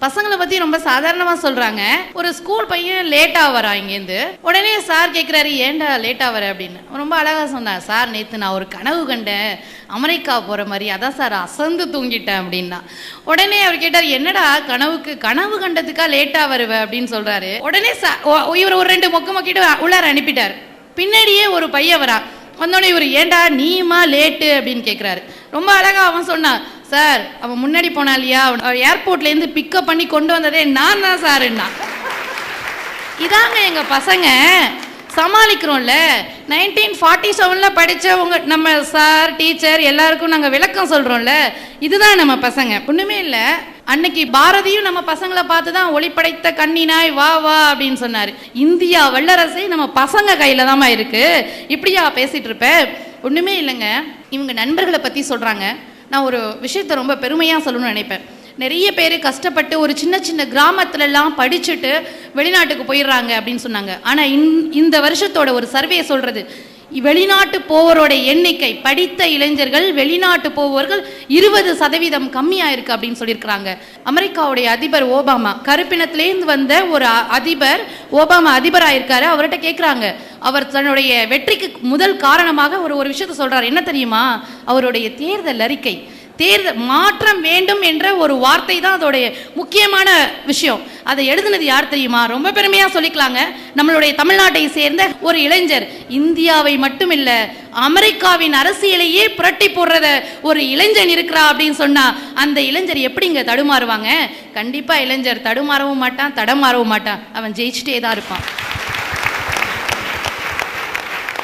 பசங்களை பத்தி ரொம்ப சாதாரணமா சொல்றாங்க. ஒரு ஸ்கூல் பையன் லேட்டா வரா இங்கேருந்து உடனே சார் கேட்கிறாரு ஏன்டா லேட்டா வர? அப்படின்னு. ரொம்ப அழகா சொன்னார். சார் நேத்து நான் ஒரு கனவு கண்டேன். அமெரிக்கா போற மாதிரி. அதான் சார் அசந்து தூங்கிட்டேன் அப்படின்னா. உடனே அவர் கேட்டார் என்னடா கனவுக்கு கனவு கண்டதுக்கா லேட்டா வருவ? அப்படின்னு சொல்றாரு. உடனே இவர் ஒரு ரெண்டு மொக்க மொக்கிட்டு உள்ளார அனுப்பிட்டார். பின்னாடியே ஒரு பையன் வரா வந்தோடனே இவர் ஏன்டா நீமா லேட்டு அப்படின்னு கேட்குறாரு ரொம்ப அழகா அவன் சொன்னான். சார் அவன் முன்னாடி போனா இல்லையா? அவன் ஏர்போர்ட்லேருந்து பிக்கப் பண்ணி கொண்டு வந்ததே நான் தான் சாருன்னா. இதாங்க எங்கள் பசங்க. சமாளிக்கிறோம்ல. நைன்டீன் ஃபார்ட்டி செவனில் படித்தவங்க நம்ம சார் டீச்சர் எல்லாருக்கும் நாங்கள் விளக்கம் சொல்கிறோம்ல இதுதான் நம்ம பசங்க. ஒன்றுமே இல்லை. அன்னைக்கு பாரதியும் நம்ம பசங்களை பார்த்து தான் ஒளிப்படைத்த கண்ணினாய் வா வா அப்படின்னு சொன்னார். இந்தியா வல்லரசை நம்ம பசங்க கையில் தாம்மா இருக்குது இப்படியா பேசிகிட்டு இருப்பேன் ஒன்றுமே இல்லைங்க. இவங்க நண்பர்களை பற்றி சொல்கிறாங்க நான் ஒரு விஷயத்தை ரொம்ப பெருமையாக சொல்லணும்னு நினைப்பேன். நிறைய பேர் கஷ்டப்பட்டு ஒரு சின்ன சின்ன கிராமத்துலலாம் படிச்சுட்டு வெளிநாட்டுக்கு போயிடுறாங்க அப்படின்னு சொன்னாங்க. ஆனால் இந் இந்த வருஷத்தோட ஒரு சர்வே சொல்கிறது வெளிநாட்டு போவோரோட எண்ணிக்கை படித்த இளைஞர்கள் வெளிநாட்டு போவோர்கள் இருபது சதவீதம் கம்மியாக இருக்கு அப்படின்னு சொல்லியிருக்கிறாங்க. அமெரிக்காவுடைய அதிபர் ஓபாமா கருப்பினத்திலேருந்து வந்த ஒரு அதிபர் ஓபாமா அதிபராக இருக்காரு அவர்கிட்ட கேட்குறாங்க. அவர் தன்னுடைய வெற்றிக்கு முதல் காரணமாக ஒரு ஒரு விஷயத்த சொல்றாரு. என்ன தெரியுமா? அவருடைய தேர்தல் அறிக்கை. தேர்தல் மாற்றம் வேண்டும் என்ற ஒரு வார்த்தை தான் அதோடைய முக்கியமான விஷயம். அதை எழுதுனது யார் தெரியுமா? ரொம்ப பெருமையாக சொல்லிக்கலாங்க. நம்மளுடைய தமிழ்நாட்டை சேர்ந்த ஒரு இளைஞர். இந்தியாவை மட்டும் இல்லை அமெரிக்காவின் அரசியலையே புரட்டி போடுறத ஒரு இளைஞன் இருக்கிறா அப்படின்னு சொன்னா அந்த இளைஞர் எப்படிங்க தடுமாறுவாங்க? கண்டிப்பாக இளைஞர் தடுமாறவும் மாட்டான் தடமாறவும் மாட்டான். அவன் ஜெயிச்சுட்டே தான் இருப்பான்.